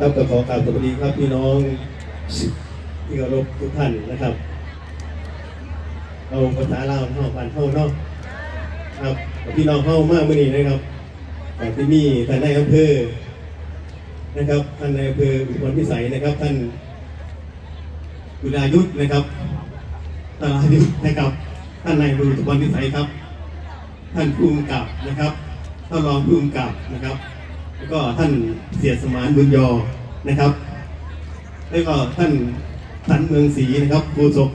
ครับก็ขอกราบสวัสดีครับพี่น้องที่เคารพทุกท่านนะครับ เราภาษาลาวเท่ากันเท่าเนาะครับพี่น้องเข้ามากมื่อนี้นะครับแต่ที่นี่ท่านนายอำเภอนะครับท่านนายอำเภออุบลพิสัยนะครับ ท่านกุลายุทธนะครับตลายุทธนะครับท่านนายอำเภออุบลพิสัยครับ ท่านผู้กำกับนะครับท่านรองผู้กำกับนะครับ แล้วก็ท่านเสียสมานบุญยอนะครับ แล้วก็ท่านสันเมืองศรีนะครับโฆษก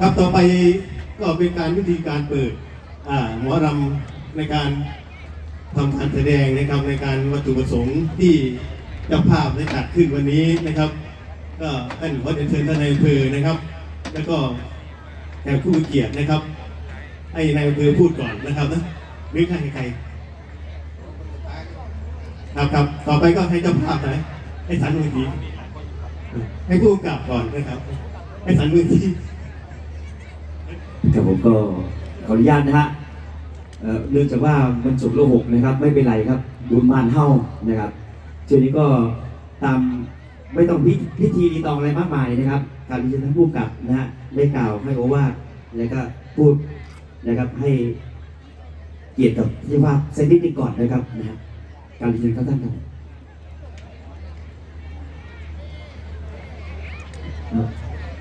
ครับต่อไปก็เป็นการวิธีการเปิดหมอรำในการทำการแสดงนะครับในการวัตถุประสงค์ที่เจ้าภาพได้จัดขึ้นวันนี้นะครับ ก็ท่านขอเรียนเชิญท่านนายอำเภอนะครับ แล้วก็แขกผู้เกียรตินะครับ ให้นายอำเภอพูดก่อนนะครับนะหรือใครใคร ครับครับต่อไปก็ให้เจ้าภาพไหนให้สันมือทีให้ผู้กำกับก่อนนะครับ ให้สันมือทีครับผมก็ขออนุญาตนะฮะเอ่อเนื่องจากว่ามันสุกละหกนะครับ ไม่เป็นไรครับบุญมานเฮ้านะครับเช่วงนี้ก็ตามไม่ต้องพิพิธีรีตองอะไรมากมายนะครับการที่จะท่านผู้กำกับนะฮะได้กล่าวให้โอวาทแล้วก็พูดนะครับให้เกียรติกับที่ว่าเซนนิดนึงก่อนนะครับนะฮะ การที่จะท่าท่านครับ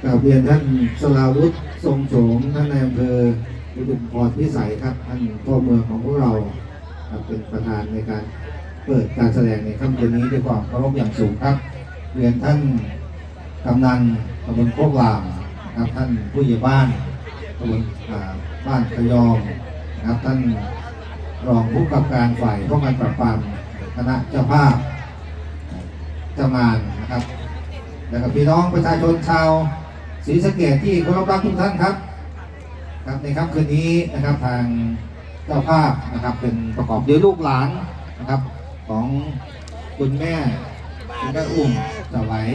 กราบเรียนท่านสลาวุฒิทรงโฉมท่านนายอำเภออุดมพรพิสัยครับท่านพ่อเมืองของพวกเราครับเป็นประธานในการเปิดการแสดงในค่ำคืนนี้ด้วยความเคารพอย่างสูงครับ เรียนท่านกำนันตำบลโคกลามนะครับท่านผู้ใหญ่บ้านตำบลบ้านขยอมนะครับท่านรองผู้กำกับการฝ่ายป้องกันปราบปราม คณะเจ้าภาพเจ้างานนะครับ แล้วก็พี่น้องประชาชนชาวศรีสะเกดที่เคารพรักทุกท่านครับ ครับในค่ำคืนนี้นะครับทางเจ้าภาพนะครับเป็นประกอบด้วยลูกหลานนะครับของคุณแม่คุณแม่อุ่มสวัย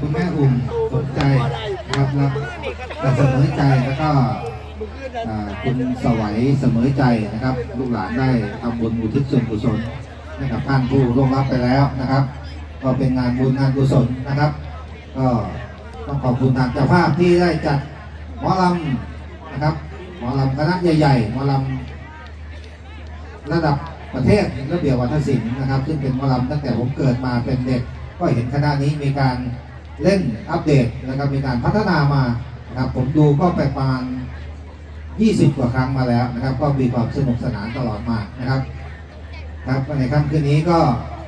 คุณแม่อุ่มสนใจครับรับรับเสมอใจแล้วก็คุณสวัยเสมอใจนะครับ ลูกหลานได้ทำบุญอุทิศส่วนกุศล ให้กับท่านผู้ร่วงรับไปแล้วนะครับ ก็เป็นงานบุญงานกุศลนะครับ ก็ต้องขอบคุณทางเจ้าภาพที่ได้จัดหมอลำนะครับ หมอลำคณะใหญ่ๆหมอลำระดับประเทศระเบียบวัฒนศิลป์นะครับ ซึ่งเป็นหมอลำตั้งแต่ผมเกิดมาเป็นเด็ก ก็เห็นคณะนี้มีการเล่นอัปเดตนะครับมีการพัฒนามานะครับผมดูก็ไประมาณ 20 กว่าครั้งมาแล้วนะครับ ก็มีความสนุกสนานตลอดมานะครับ ครับในค่ำคืนนี้ก็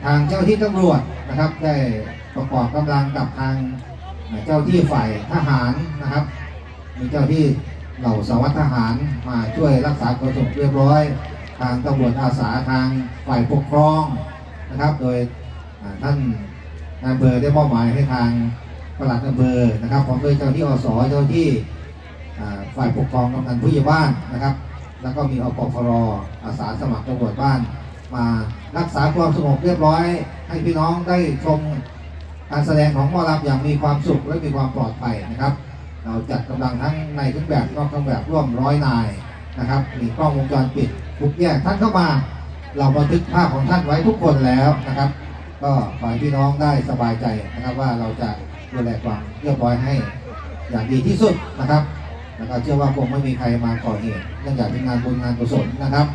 ทางเจ้าที่ตำรวจนะครับ ได้ประกอบกำลังกับทางเจ้าที่ฝ่ายทหารนะครับ มีเจ้าที่เหล่าสวัตรทหารมาช่วยรักษาความสงบเรียบร้อย ทางตำรวจอาสาทางฝ่ายปกครองนะครับ โดยท่านนายอำเภอได้มอบหมายให้ทางปลัดอำเภอนะครับพร้อมด้วยเจ้าที่อสเจ้าที่ฝ่ายปกครองกำนันผู้ใหญ่บ้านนะครับ แล้วก็มีอปพรอาสาสมัครตำรวจบ้าน มารักษาความสงบเรียบร้อย ให้พี่น้องได้ชมการแสดงของหมอลำอย่างมีความสุขและมีความปลอดภัยนะครับ เราจัดกำลังทั้งในเครื่องแบบนอกเครื่องแบบร่วมร้อยนายนะครับ มีกล้องวงจรปิดทุกแยกท่านเข้ามา เราบันทึกภาพของท่านไว้ทุกคนแล้วนะครับ ก็ขอให้พี่น้องได้สบายใจนะครับว่าเราจะดูแลความเรียบร้อยให้อย่างดีที่สุดนะครับแล้วก็เชื่อว่าคงไม่มีใครมาก่อเหตุเนื่องจากเป็นงานบุญงานกุศลนะครับ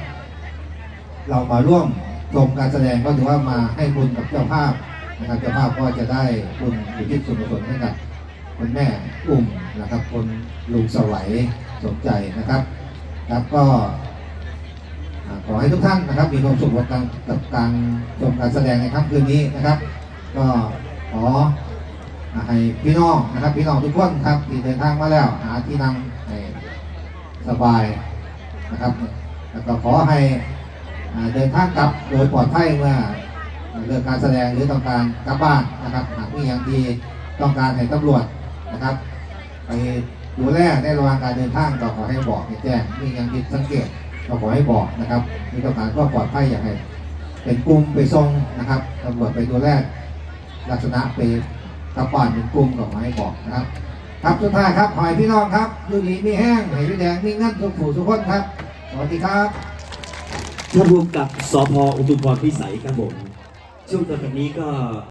เรามาร่วมชมการแสดงก็ถือว่ามาให้บุญกับเจ้าภาพนะครับเจ้าภาพก็จะได้บุญอยู่ที่ส่วนกุศลให้กับคุณแม่อุ้มนะครับคุณลุงสวัยสมใจนะครับครับก็ขอให้ทุกท่านนะครับ มีความสุขกับการกับการชมการแสดงในค่ำคืนนี้นะครับ ก็ขอให้พี่น้องนะครับ พี่น้องทุกคนครับที่เดินทางมาแล้วหาที่นั่งให้สบายนะครับแล้วก็ขอให้ เดินทางกลับโดยปลอดภัยเมื่อเลิกการแสดงหรือต้องการกลับบ้านนะครับหากมีอย่างที่ต้องการให้ตำรวจนะครับไปดูแลในระหว่างการเดินทางก็ขอให้บอกให้แจ้งมีอย่างผิดสังเกตก็ขอให้บอกนะครับมีต้องการก็ปลอดภัยอย่างไรเป็นกลุ่มไปส่งนะครับตำรวจไปดูแลลักษณะไปกลับบ้านเป็นกลุ่มก็ขอให้บอกนะครับ ครับสุดท้ายครับขอให้พี่น้องครับอยู่ดีมีแห้งให้พี่แดงมีเงินทุกผู้ทุกคนครับสวัสดีครับ ท่านผู้กำกับสพอุทุมพรพิสัยครับผมช่วงต่อจากนี้ก็